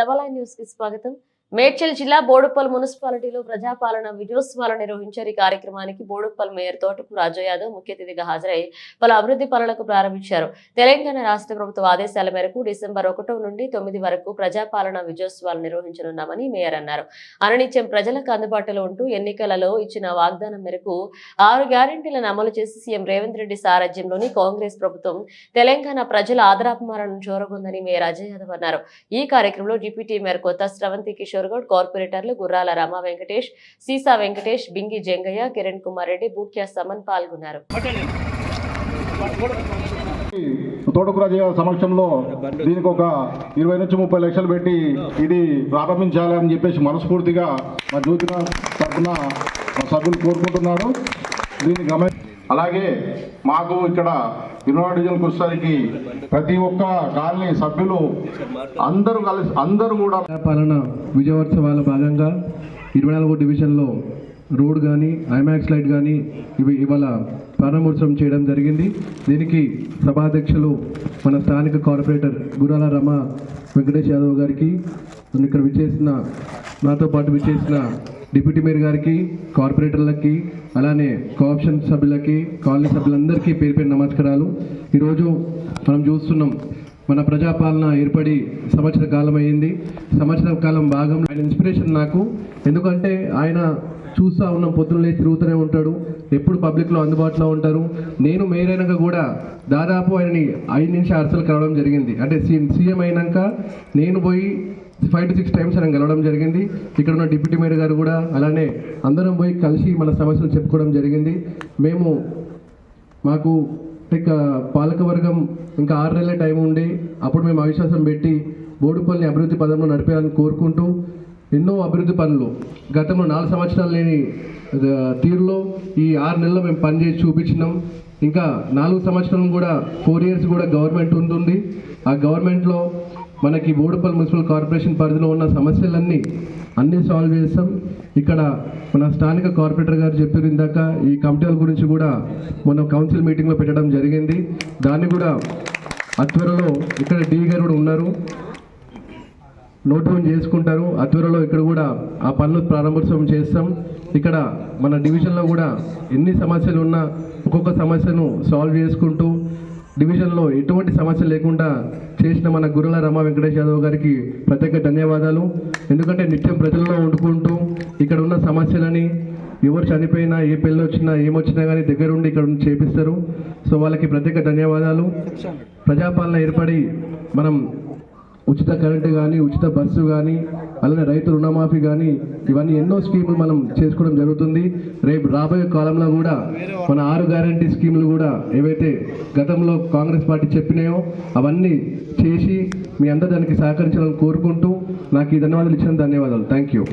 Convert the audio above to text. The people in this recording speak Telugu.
డబల్ న్యూస్కి స్వాగతం. మేడ్చల్ జిల్లా బోడుప్పల్ మున్సిపాలిటీలో ప్రజాపాలన విజయోత్సవాలు నిర్వహించారు. ఈ కార్యక్రమానికి బోడుప్పల్ మేయర్ తోటకు రాజు యాదవ్ ముఖ్య అతిథిగా హాజరై పలు అభివృద్ధి పనులకు ప్రారంభించారు. తెలంగాణ రాష్ట్ర ప్రభుత్వ ఆదేశాల మేరకు డిసెంబర్ ఒకటో నుండి తొమ్మిది వరకు ప్రజాపాలన విజయోత్సవాలు నిర్వహించనున్నామని మేయర్ అన్నారు. అననిత్యం ప్రజలకు అందుబాటులో ఉంటూ ఎన్నికలలో ఇచ్చిన వాగ్దానం మేరకు ఆరు గ్యారంటీలను అమలు చేసి సీఎం రేవంత్ రెడ్డి సారథ్యంలోని కాంగ్రెస్ ప్రభుత్వం తెలంగాణ ప్రజల ఆదరాభిమానాలను చూరగొందని మేయర్ అజయ్ యాదవ్ అన్నారు. ఈ కార్యక్రమంలో డిప్యూటీ మేయర్ కొత్త స్రవంతి కిషోర్ గౌడ్ కార్పొరేటర్లు గుర్రాల రామ వెంకటేష్ సీసా వెంకటేష్ బింగి జంగయ్య కిరణ్ కుమార్ రెడ్డి బూక్యా సమన్ పాల్గొన్నారు. తోటకూర సమక్షంలో దీనికి ఒక ఇరవై నుంచి ముప్పై లక్షలు పెట్టి ఇది ప్రారంభించాలని చెప్పేసి మనస్ఫూర్తిగా మా జ్యోతిన తరఫున సభ్యులు కోరుకుంటున్నారు. దీన్ని గమని అలాగే మాకు ఇక్కడ ఇరవై డివిజన్కి వచ్చేసరికి ప్రతి ఒక్క కాలనీ సభ్యులు అందరూ కలిసి అందరూ కూడా పాలన విజయోత్సవాల భాగంగా ఇరవై నాలుగో డివిజన్లో రోడ్ కానీ ఐమాక్స్ లైట్ కానీ ఇవి ఇవాళ ప్రారంభోత్సవం చేయడం జరిగింది. దీనికి సభాధ్యక్షులు మన స్థానిక కార్పొరేటర్ గురాల రమ వెంకటేష్ యాదవ్ గారికి ఇక్కడ విచ్చేసిన నాతో పాటు విచ్చేసిన డిప్యూటీ మేయర్ గారికి కార్పొరేటర్లకి అలానే కోఆప్షన్ సభ్యులకి కాలనీ సభ్యులందరికీ పేరు పేరు నమస్కారాలు. ఈరోజు మనం చూస్తున్నాం మన ప్రజాపాలన ఏర్పడి సంవత్సర కాలం అయింది సంవత్సర కాలం భాగం ఆయన ఇన్స్పిరేషన్ నాకు. ఎందుకంటే ఆయన చూస్తూ ఉన్నాం పొద్దున్నే తిరుగుతూనే ఉంటాడు. ఎప్పుడు పబ్లిక్లో అందుబాటులో ఉంటారు. నేను మేయర్ అయినాక కూడా దాదాపు ఆయనని ఐదు నుంచి అరసలు కలవడం జరిగింది. అంటే సీఎం అయినాక నేను పోయి ఫైవ్ టు సిక్స్ టైమ్స్ ఆయన కలవడం జరిగింది. ఇక్కడ ఉన్న డిప్యూటీ మేయర్ గారు కూడా అలానే అందరం పోయి కలిసి మన సమస్యలు చెప్పుకోవడం జరిగింది. మేము మాకు ఇక పాలకవర్గం ఇంకా ఆరు నెలల టైం ఉండి అప్పుడు మేము అవిశ్వాసం పెట్టి బోడుపల్లిని అభివృద్ధి పదంలో నడిపేయాలని కోరుకుంటూ ఎన్నో అభివృద్ధి పనులు గతంలో నాలుగు సంవత్సరాలు లేని తీరులో ఈ ఆరు నెలల్లో మేము పనిచేసి చూపించినాం. ఇంకా నాలుగు సంవత్సరం కూడా ఫోర్ ఇయర్స్ కూడా గవర్నమెంట్ ఉంటుంది. ఆ గవర్నమెంట్లో మనకి బోడుపల్లి మున్సిపల్ కార్పొరేషన్ పరిధిలో ఉన్న సమస్యలన్నీ అన్నీ సాల్వ్ చేస్తాం. ఇక్కడ మన స్థానిక కార్పొరేటర్ గారు చెప్పారు ఇందాక ఈ కమిటీల గురించి కూడా మొన్న కౌన్సిల్ మీటింగ్లో పెట్టడం జరిగింది. దాన్ని కూడా అత్వరలో ఇక్కడ డి గారు కూడా ఉన్నారు. నోట్ డౌన్ చేసుకుంటారు అత్వరలో ఇక్కడ కూడా ఆ పనులు ప్రారంభోత్సవం చేస్తాం. ఇక్కడ మన డివిజన్లో కూడా ఎన్ని సమస్యలు ఉన్నా ఒక్కొక్క సమస్యను సాల్వ్ చేసుకుంటూ డివిజన్లో ఎటువంటి సమస్య లేకుండా చేసిన మన గురుల రమ వెంకటేష్ యాదవ్ గారికి ప్రత్యేక ధన్యవాదాలు. ఎందుకంటే నిత్యం ప్రజల్లో వండుకుంటూ ఇక్కడ ఉన్న సమస్యలని ఎవరు చనిపోయినా ఏ పెళ్ళి వచ్చినా ఏమొచ్చినా కానీ దగ్గరుండి ఇక్కడ ఉండి చేపిస్తారు. సో వాళ్ళకి ప్రత్యేక ధన్యవాదాలు. ప్రజాపాలన ఏర్పడి మనం ఉచిత కరెంటు కానీ ఉచిత బస్సు కానీ అలానే రైతు రుణమాఫీ కానీ ఇవన్నీ ఎన్నో స్కీములు మనం చేసుకోవడం జరుగుతుంది. రేపు రాబోయే కాలంలో కూడా మన ఆరు గ్యారంటీ స్కీములు కూడా ఏవైతే గతంలో కాంగ్రెస్ పార్టీ చెప్పినాయో అవన్నీ చేసి మీ అందరూ దానికి సహకరించాలని కోరుకుంటూ నాకు ఈ ధన్యవాదాలు ఇచ్చిన ధన్యవాదాలు. Thank you